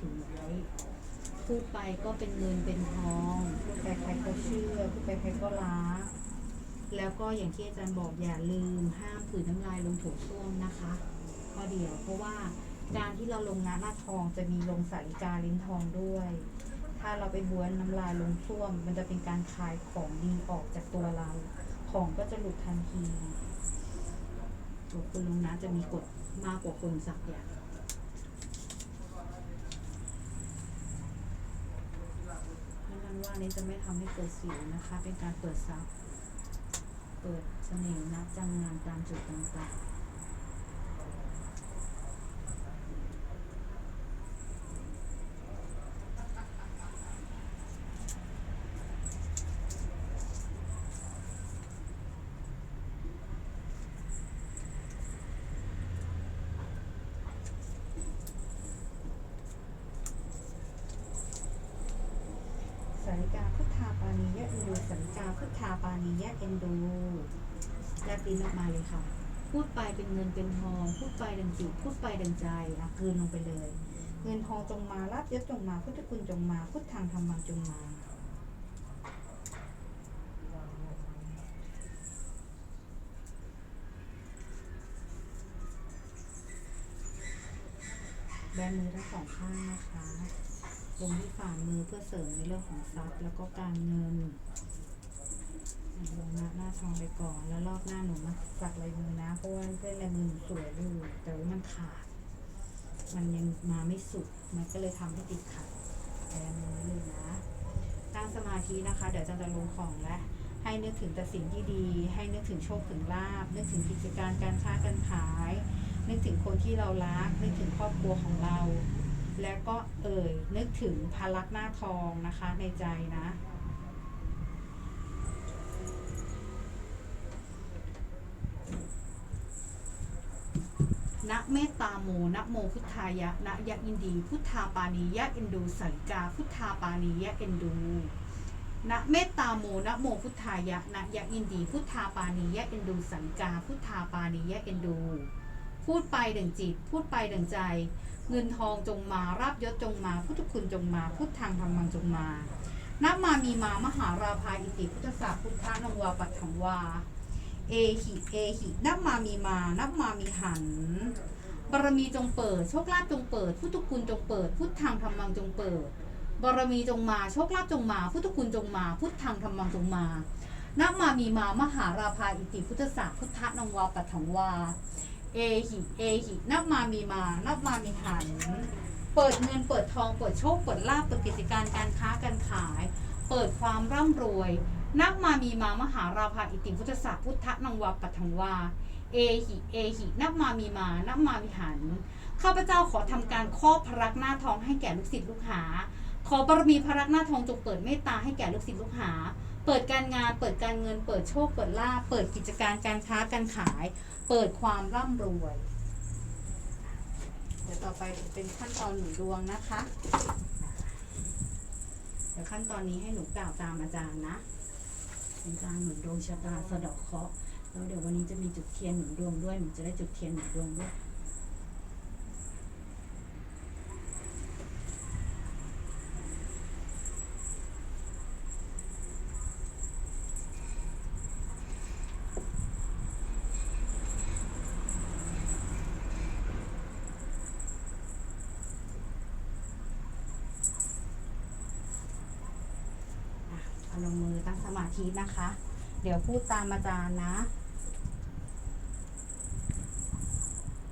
ถึงไว้ พูดไปก็เป็นเงินเป็นทองพูดไปใครก็เชื่อพูดไปใครก็รักแล้วก็อย่างที่อาจารย์บอกอย่าลืมห้ามผืนน้ำลายลงโถส้วมนะคะข้อเดียวเพราะว่าการที่เราลงงาหน้าทองจะมีลงสาริกาลิ้นทองด้วย ถ้าเราไปบ้วนน้ำลายลงส้วม มันจะเป็นการคายของดีออกจากตัวเรา ของก็จะหลุดทันทีตัวคุณลุงนะจะมีกฎมากกว่าคนสักอย่าง ว่านี้จะไม่ทำให้เกิดสิวนะคะ เป็นการเปิดซับเปิดเสน่ห์นับจำงานตามจุดต่างๆ พุทธาปานียะเอ็นดูสาริกาพุทธาปานียะเอ็นดูแลบลิ้นออกมาเลยค่ะ พูดไปเป็นเงินเป็นทองพูดไปดังจิตพูดไปดังใจอะกลืนลงไปเลย เงินทองจงมารับยศจงมา พุทธคุณจงมา พุทธทางธรรมังจงมาแบมือทั้งสองข้างนะคะ ลงที่ฝ่ามือเพื่อเสริมในเรื่องของทรัพย์แล้วก็การเงินลงหน้าหน้าทองไปก่อน แล้วรอบหน้าหนูมาสักลายมือนะ เพราะว่าเส้นลายมือหนูสวยอยู่แต่ว่ามันขาด มันยังมาไม่สุด มันก็เลยทำให้ติดขัดแบมือเลยนะ ตั้งสมาธินะคะ เดี๋ยวจะจะลงของแล้วให้นึกถึงแต่สิ่งที่ดี ให้นึกถึงโชคถึงลาบ นึกถึงกิจการการค้าการขาย นึกถึงคนที่เรารัก นึกถึงครอบครัวของเรา แล้วก็เอ่ยนึกถึงพารักหน้าทองนะคะในใจนะนะเมตตาโมนะโมพุทธายะนะยะอินดี พุทธาปานียะเอ็นดูสังกา พุทธาปานียะเอ็นดูนะเมตตาโมนะโมพุทธายะนะยะอินดี พุทธาปานียะเอ็นดูสังกา พุทธาปานียะเอ็นดู พูดไปดังจิต พูดไปดังใจ เงินทองจงมาราบยศจงมา พุทธคุณจงมา พุทธทางธรรมังจงมานับมามีมามหาราภาอิติพุทธศาสพุทธานงวาปัตถังวา เอหิเอหินับมามีมานับมามีหันบารมีจงเปิด โชคลาภจงเปิด พุทธคุณจงเปิด พุทธทางธรรมังจงเปิดบารมีจงมา โชคลาภจงมา พุทธคุณจงมา พุทธทางธรรมังจงมานับมามีมามหาราภาอิติพุทธศาสพุทธนงวาปัตถังวา เอหิเอหินับมามีมานับมามีหัน เปิดเงินเปิดทองเปิดโชคเปิดลาภเปิดกิจการการค้าการขาย เปิดความร่ำรวย นักมามีมามหาราภาอิติพุทธศาสพุทธนังวาปัทังวาเอหิเอหินักมามีมานักมามีหันข้าพเจ้าขอทำการครอบพระรักหน้าทองให้แก่ลูกศิษย์ลูกหา ขอบารมีพระรักหน้าทองจงเปิดเมตตาให้แก่ลูกศิษย์ลูกหา เปิดการงานเปิดการเงิน เปิดโชคเปิดลาภเปิดกิจการการค้าการขาย เปิดความร่ำรวย เดี๋ยวต่อไปเป็นขั้นตอนหนุนดวงนะคะเดี๋ยวขั้นตอนนี้ให้หนูกล่าวตามอาจารย์นะเป็นการหนุนดวงชะตาสะดาะเคราะห์แล้วเดี๋ยววันนี้จะมีจุดเทียนหนุนดวงด้วยหนูจะได้จุดเทียนหนุนดวงด้วย ลงมือตั้งสมาธินะคะ เดี๋ยวพูดตามอาจารย์นะ